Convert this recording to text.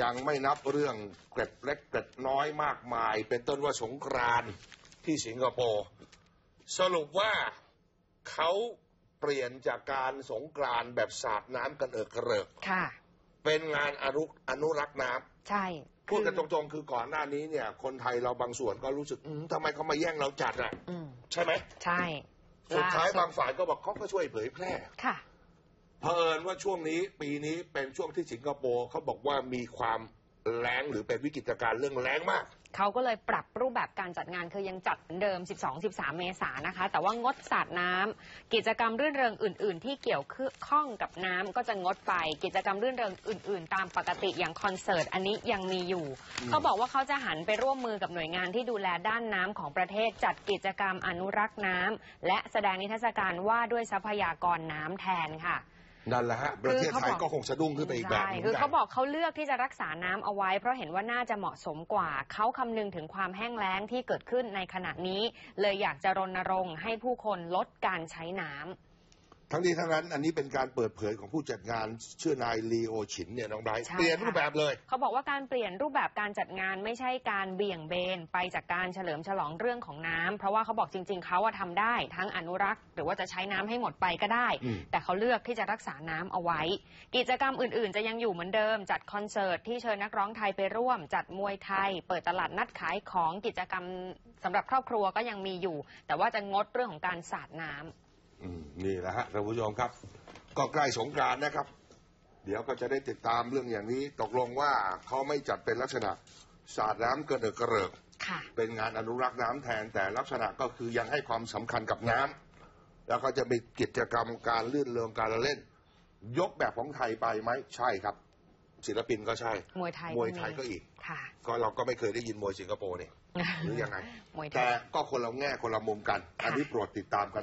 ยังไม่นับเรื่องเกร็ดเล็กเกร็ดน้อยมากมาย เป็นต้นว่าสงกรานต์ที่สิงคโปร์สรุปว่าเขาเปลี่ยนจากการสงกรานต์แบบสาดน้ำกันเอิกกระเริกค่ะ เป็นงานอนุอนุรักษ์น้ำ ใช่พูดกันตคือรงๆ คือก่อนหน้านี้เนี่ย คนไทยเราบางส่วนก็รู้สึกอืมทำไมเขามาแย่งเราจัดอะอืมใช่ไหม ใช่สุดท้ายล่บางฝ่ายก็บอกเขาก็ช่วยเผยแพร่ ค่ะ เผอิญว่าช่วงนี้ปีนี้เป็นช่วงที่สิงคโปร์เขาบอกว่ามีความแรงหรือเป็นวิกฤตการณ์เรื่องแรงมากเขาก็เลยปรับรูปแบบการจัดงานคือยังจัดเหมือนเดิม 12-13 เมษายนนะคะ แต่ว่างดสาดน้ำกิจกรรมรื่นเริงอื่น ๆ ที่เกี่ยวข้องกับน้ำก็จะงดไป กิจกรรมรื่นเริงอื่น ๆ ตามปกติอย่างคอนเสิร์ตอันนี้ยังมีอยู่อืมเขาบอกว่าเขาจะหันไปร่วมมือกับหน่วยงานที่ดูแลด้านน้ำของประเทศ จัดกิจกรรมอนุรักษ์น้ำและแสดงนิทรรศการว่าด้วยทรัพยากรน้ำแทนค่ะ นั่นแหละฮะประเทศไทยก็คงสะดุ้งขึ้นไปอีกแบบหใช่นึงคือเขาบอกเขาเลือกที่จะรักษาน้ำเอาไว้ เพราะเห็นว่าน่าจะเหมาะสมกว่าเขาคำนึงถึงความแห้งแล้งที่เกิดขึ้นในขณะนี้ เลยอยากจะรณรงค์ให้ผู้คนลดการใช้น้ำ ทั้งนี้ทั้งนั้นอันนี้เป็นการเปิดเผยของผู้จัดงานชื่อนายลีโอฉินเนี่ยน้องไบรท์ใช่เปลี่ยนค่ะรูปแบบเลย เขาบอกว่าการเปลี่ยนรูปแบบการจัดงานไม่ใช่การเบี่ยงเบนไปจากการเฉลิมฉลองเรื่องของน้ำเพราะว่าเขาบอกจริง ๆเขาอะทำได้ทั้งอนุรักษ์ หรือว่าจะใช้น้ำให้หมดไปก็ได้ อืม แต่เขาเลือกที่จะรักษาน้ำเอาไว้ กิจกรรมอื่นๆ จะยังอยู่เหมือนเดิม จัดคอนเสิร์ตที่เชิญนักร้องไทยไปร่วม จัดมวยไทย เปิดตลาดนัดขายของกิจกรรมสำหรับครอบครัวก็ยังมีอยู่ แต่ว่าจะงดเรื่องของการสาดน้ำอืม นี่แหละฮะท่านผู้ชมครับ ก็ใกล้สงกรานต์นะครับ เดี๋ยวก็จะได้ติดตามเรื่องอย่างนี้ ตกลงว่าเขาไม่จัดเป็นลักษณะสาดน้ำกระเดิกกระเริกค่ะเป็นงานอนุรักษ์น้ำแทนแต่ลักษณะก็คือยังให้ความสำคัญกับน้ำแล้วก็จะมีกิจกรรมการลื่นเริงการละเล่น ยกแบบของไทยไปไหมใช่ครับ ศิลปินก็ใช่ มวยไทยมวยไทยก็อีก ค่ะ ก็เราก็ไม่เคยได้ยินมวยสิงคโปร์นี่หรือยังไง มวยไทแต่ย ก็คนละแง่คนละมุมกัน อันนี้โปรดติดตามกัน